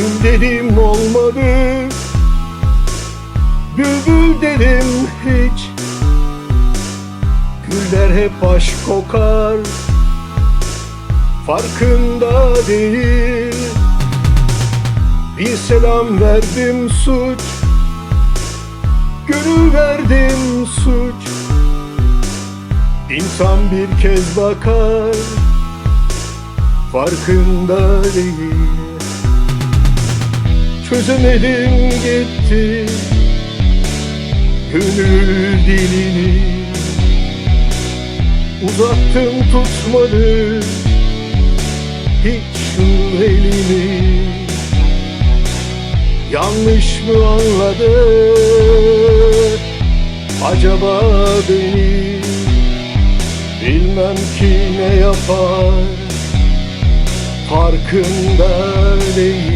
Gül dedim olmadı. Bülbül dedim hiç. Güller hep aşk kokar. Farkında değil. Bir selam verdim suç. Gönül verdim suç. İnsan bir kez bakar. Farkında değil Çözemedim gitti Gönül dilini. Uzattım tutmadı Hiç şu elini Yanlış mı anladı? Acaba beni? Bilmem ki ne yapar. Farkında değil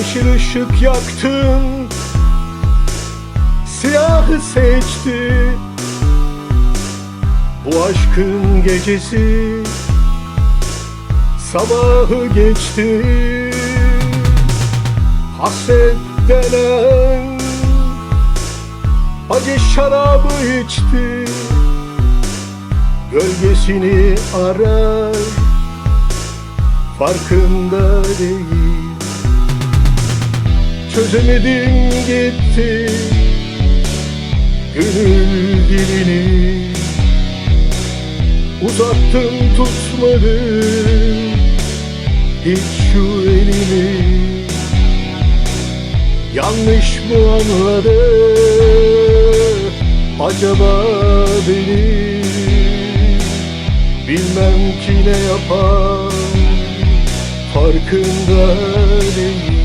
Yeşil ışık yaktın Siyahı seçti. Bu aşkın gecesi. Sabahı geçti. Hasret denen Acı şarabı içti. Gölgesini arar Farkında değil Çözemedim gitti Gönül dilini. Uzattım tutmadı Hiç şu elini. Yanlış mı anladı Acaba beni? Bilmem ki ne yapar Farkında değil